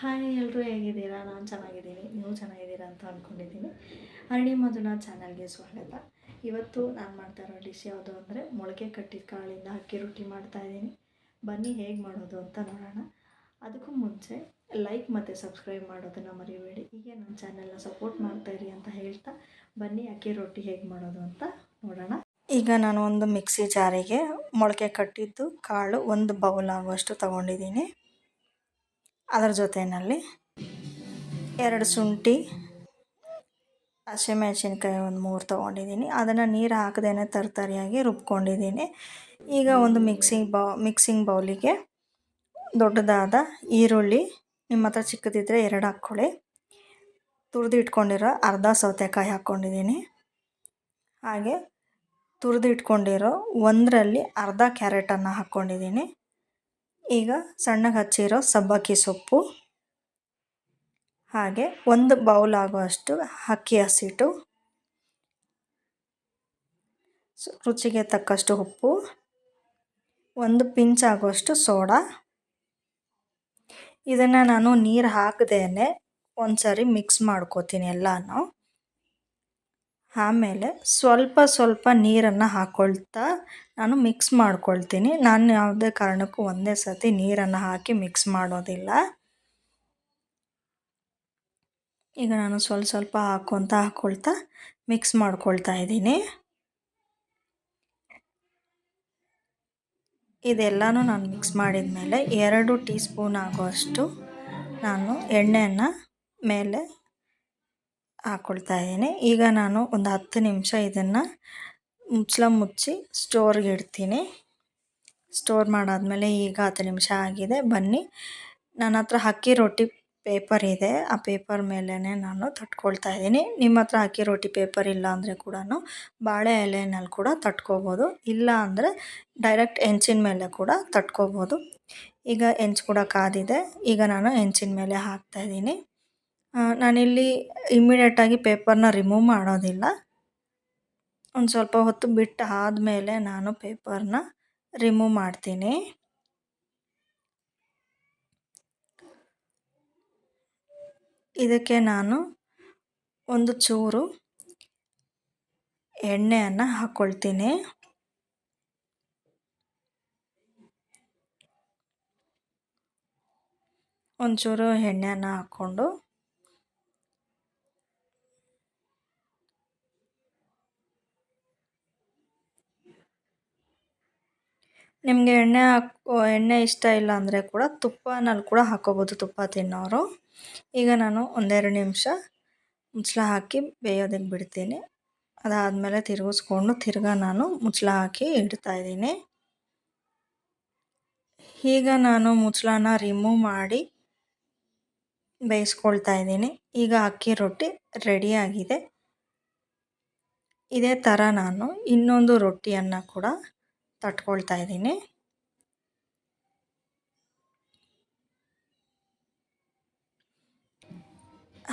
Hi ಎಲ್ಲರೂ ಹೇಗಿದ್ದೀರಾ? ನಾನು ಚೆನ್ನಾಗಿದ್ದೀನಿ. ನೀವು ಚೆನ್ನಾಗಿದ್ದೀರಾ ಅಂತ ಅಂದ್ಕೊಂಡಿದ್ದೀನಿ ಅರಣಿ ಮಧುನ ಚಾನಲ್ಗೆ ಸ್ವಾಗತ. ಇವತ್ತು ನಾನು ಮಾಡ್ತಾ ಇರೋ ಡಿಶ್ ಯಾವುದು ಅಂದರೆ ಮೊಳಕೆ ಕಟ್ಟಿದ ಕಾಳಿಂದ ಅಕ್ಕಿ ರೊಟ್ಟಿ ಮಾಡ್ತಾಯಿದ್ದೀನಿ ಬನ್ನಿ ಹೇಗೆ ಮಾಡೋದು ಅಂತ ನೋಡೋಣ. ಅದಕ್ಕೂ ಮುಂಚೆ ಲೈಕ್ ಮತ್ತು ಸಬ್ಸ್ಕ್ರೈಬ್ ಮಾಡೋದನ್ನು ಮರಿಬೇಡಿ. ಹೀಗೆ ನನ್ನ ಚಾನೆಲ್ನ ಸಪೋರ್ಟ್ ಮಾಡ್ತಾಯಿರಿ ಅಂತ ಹೇಳ್ತಾ ಬನ್ನಿ ಅಕ್ಕಿ ರೊಟ್ಟಿ ಹೇಗೆ ಮಾಡೋದು ಅಂತ ನೋಡೋಣ. ಈಗ ನಾನು ಒಂದು ಮಿಕ್ಸಿ ಜಾರಿಗೆ ಮೊಳಕೆ ಕಟ್ಟಿದ್ದು ಕಾಳು ಒಂದು ಬೌಲ್ ಆಗುವಷ್ಟು ತೊಗೊಂಡಿದ್ದೀನಿ. ಅದರ ಜೊತೆಯಲ್ಲಿ ಎರಡು ಶುಂಠಿ, ಹಸಿಮೆಣಸಿನ್ಕಾಯಿ ಒಂದು ಮೂರು ತೊಗೊಂಡಿದ್ದೀನಿ. ಅದನ್ನು ನೀರು ಹಾಕದೇನೆ ತರತರಿಯಾಗಿ ರುಬ್ಕೊಂಡಿದ್ದೀನಿ. ಈಗ ಒಂದು ಮಿಕ್ಸಿಂಗ್ ಬೌ ಮಿಕ್ಸಿಂಗ್ ಬೌಲಿಗೆ ದೊಡ್ಡದಾದ ಈರುಳ್ಳಿ, ನಿಮ್ಮ ಹತ್ರ ಚಿಕ್ಕದಿದ್ದರೆ ಎರಡು ಹಾಕ್ಕೊಳ್ಳಿ. ತುರಿದು ಇಟ್ಕೊಂಡಿರೋ ಅರ್ಧ ಸೌತೆಕಾಯಿ ಹಾಕ್ಕೊಂಡಿದ್ದೀನಿ. ಹಾಗೆ ತುರಿದು ಇಟ್ಕೊಂಡಿರೋ ಒಂದರಲ್ಲಿ ಅರ್ಧ ಕ್ಯಾರೆಟನ್ನು ಹಾಕ್ಕೊಂಡಿದ್ದೀನಿ. ಈಗ ಸಣ್ಣಗೆ ಹಚ್ಚಿರೋ ಸಬ್ಬಕ್ಕಿ ಸೊಪ್ಪು, ಹಾಗೆ ಒಂದು ಬೌಲ್ ಆಗುವಷ್ಟು ಅಕ್ಕಿ ಹಸಿಟ್ಟು ರುಚಿಗೆ ತಕ್ಕಷ್ಟು ಉಪ್ಪು, ಒಂದು ಪಿಂಚ್ ಆಗುವಷ್ಟು ಸೋಡಾ. ಇದನ್ನು ನಾನು ನೀರು ಹಾಕದೇನೆ ಒಂದು ಸರಿ ಮಿಕ್ಸ್ ಮಾಡ್ಕೋತೀನಿ ಎಲ್ಲನೂ. ಆಮೇಲೆ ಸ್ವಲ್ಪ ಸ್ವಲ್ಪ ನೀರನ್ನು ಹಾಕ್ಕೊಳ್ತಾ ನಾನು ಮಿಕ್ಸ್ ಮಾಡ್ಕೊಳ್ತೀನಿ. ನಾನು ಯಾವುದೇ ಕಾರಣಕ್ಕೂ ಒಂದೇ ಸತಿ ನೀರನ್ನು ಹಾಕಿ ಮಿಕ್ಸ್ ಮಾಡೋದಿಲ್ಲ. ಈಗ ನಾನು ಸ್ವಲ್ಪ ಸ್ವಲ್ಪ ಹಾಕ್ಕೊತ ಹಾಕ್ಕೊಳ್ತಾ ಮಿಕ್ಸ್ ಮಾಡ್ಕೊಳ್ತಾ ಇದ್ದೀನಿ. ಇದೆಲ್ಲನೂ ನಾನು ಮಿಕ್ಸ್ ಮಾಡಿದ ಮೇಲೆ ಎರಡು ಟೀ ಸ್ಪೂನ್ ಆಗುವಷ್ಟು ನಾನು ಎಣ್ಣೆಯನ್ನು ಮೇಲೆ ಹಾಕ್ಕೊಳ್ತಾ ಇದ್ದೀನಿ. ಈಗ ನಾನು ಒಂದು ಹತ್ತು ನಿಮಿಷ ಇದನ್ನು ಮುಚ್ಚಳ ಮುಚ್ಚಿ ಸ್ಟೋರ್ಗೆ ಇಡ್ತೀನಿ. ಸ್ಟೋರ್ ಮಾಡಾದಮೇಲೆ ಈಗ ಹತ್ತು ನಿಮಿಷ ಆಗಿದೆ. ಬನ್ನಿ. ನನ್ನ ಹತ್ರ ಅಕ್ಕಿ ರೊಟ್ಟಿ ಪೇಪರ್ ಇದೆ. ಆ ಪೇಪರ್ ಮೇಲೇ ನಾನು ತಟ್ಕೊಳ್ತಾ ಇದ್ದೀನಿ. ನಿಮ್ಮ ಹತ್ರ ಅಕ್ಕಿ ರೊಟ್ಟಿ ಪೇಪರ್ ಇಲ್ಲ ಅಂದರೆ ಕೂಡ ಬಾಳೆ ಎಲೆನಲ್ಲಿ ಕೂಡ ತಟ್ಕೋಬೋದು. ಇಲ್ಲ ಅಂದರೆ ಡೈರೆಕ್ಟ್ ಹೆಂಚಿನ ಮೇಲೆ ಕೂಡ ತಟ್ಕೋಬೋದು. ಈಗ ಹೆಂಚು ಕೂಡ ಕಾದಿದೆ. ಈಗ ನಾನು ಹೆಂಚಿನ ಮೇಲೆ ಹಾಕ್ತಾಯಿದ್ದೀನಿ ನಾನಿಲ್ಲಿ ಇಮ್ಮಿಡಿಯೇಟಾಗಿ ಪೇಪರ್ನ ರಿಮೂವ್ ಮಾಡೋದಿಲ್ಲ. ಒಂದು ಸ್ವಲ್ಪ ಹೊತ್ತು ಬಿಟ್ಟು ಆದಮೇಲೆ ನಾನು ಪೇಪರ್ನ ರಿಮೂವ್ ಮಾಡ್ತೀನಿ. ಇದಕ್ಕೆ ನಾನು ಒಂದು ಚೂರು ಎಣ್ಣೆಯನ್ನು ಹಾಕ್ಕೊಳ್ತೀನಿ ಒಂಚೂರು ಎಣ್ಣೆಯನ್ನು ಹಾಕ್ಕೊಂಡು ನಿಮಗೆ ಎಣ್ಣೆ ಹಾಕ್ ಎಣ್ಣೆ ಇಷ್ಟ ಇಲ್ಲ ಅಂದರೆ ಕೂಡ ತುಪ್ಪನಲ್ಲಿ ಕೂಡ ಹಾಕ್ಕೋಬೋದು ತುಪ್ಪ ತಿನ್ನೋರು. ಈಗ ನಾನು ಒಂದೆರಡು ನಿಮಿಷ ಮುಚ್ಚಳ ಹಾಕಿ ಬೇಯೋದಕ್ಕೆ ಬಿಡ್ತೀನಿ. ಅದಾದಮೇಲೆ ತಿರುಗಿಸ್ಕೊಂಡು ತಿರ್ಗಾ ನಾನು ಮುಚ್ಚಳ ಹಾಕಿ ಇಡ್ತಾಯಿದ್ದೀನಿ ಈಗ ನಾನು ಮುಚ್ಚಳನ ರಿಮೂವ್ ಮಾಡಿ ಬೇಯಿಸ್ಕೊಳ್ತಾ ಇದ್ದೀನಿ. ಈಗ ಅಕ್ಕಿ ರೊಟ್ಟಿ ರೆಡಿಯಾಗಿದೆ ಇದೇ ಥರ ನಾನು ಇನ್ನೊಂದು ರೊಟ್ಟಿಯನ್ನು ಕೂಡ ತಟ್ಕೊಳ್ತಾ ಇದ್ದೀನಿ.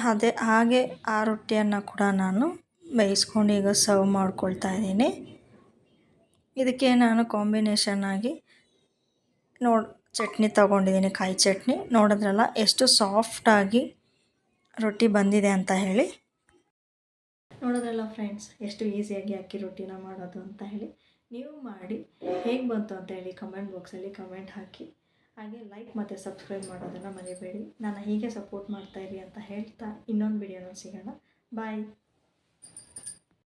ಅದೇ, ಹಾಗೆ ಆ ರೊಟ್ಟಿಯನ್ನು ಕೂಡ ನಾನು ಬೇಯಿಸ್ಕೊಂಡು ಈಗ ಸರ್ವ್ ಮಾಡ್ಕೊಳ್ತಾ ಇದ್ದೀನಿ. ಇದಕ್ಕೆ ನಾನು ಕಾಂಬಿನೇಷನ್ ಆಗಿ ನೋಡ್, ಚಟ್ನಿ ತಗೊಂಡಿದ್ದೀನಿ, ಕಾಯಿ ಚಟ್ನಿ. ನೋಡಿದ್ರಲ್ಲ, ಎಷ್ಟು ಸಾಫ್ಟಾಗಿ ರೊಟ್ಟಿ ಬಂದಿದೆ ಅಂತ ಹೇಳಿ. ನೋಡಿದ್ರಲ್ಲ ಫ್ರೆಂಡ್ಸ್ ಎಷ್ಟು ಈಸಿಯಾಗಿ ಅಕ್ಕಿ ರೊಟ್ಟಿನ ಮಾಡೋದು ಅಂತ ಹೇಳಿ. ನೀವು ಮಾಡಿ ಹೇಗೆ ಬಂತು ಅಂತ ಹೇಳಿ ಕಮೆಂಟ್ ಬಾಕ್ಸಲ್ಲಿ ಕಮೆಂಟ್ ಹಾಕಿ. ಹಾಗೆ ಲೈಕ್ ಮತ್ತು ಸಬ್ಸ್ಕ್ರೈಬ್ ಮಾಡೋದನ್ನು ಮರಿಬೇಡಿ. ನಾನು ಹೀಗೆ ಸಪೋರ್ಟ್ ಮಾಡ್ತಾಯಿರಿ ಅಂತ ಹೇಳ್ತಾ ಇನ್ನೊಂದು ವಿಡಿಯೋನ ಸಿಗೋಣ. ಬಾಯ್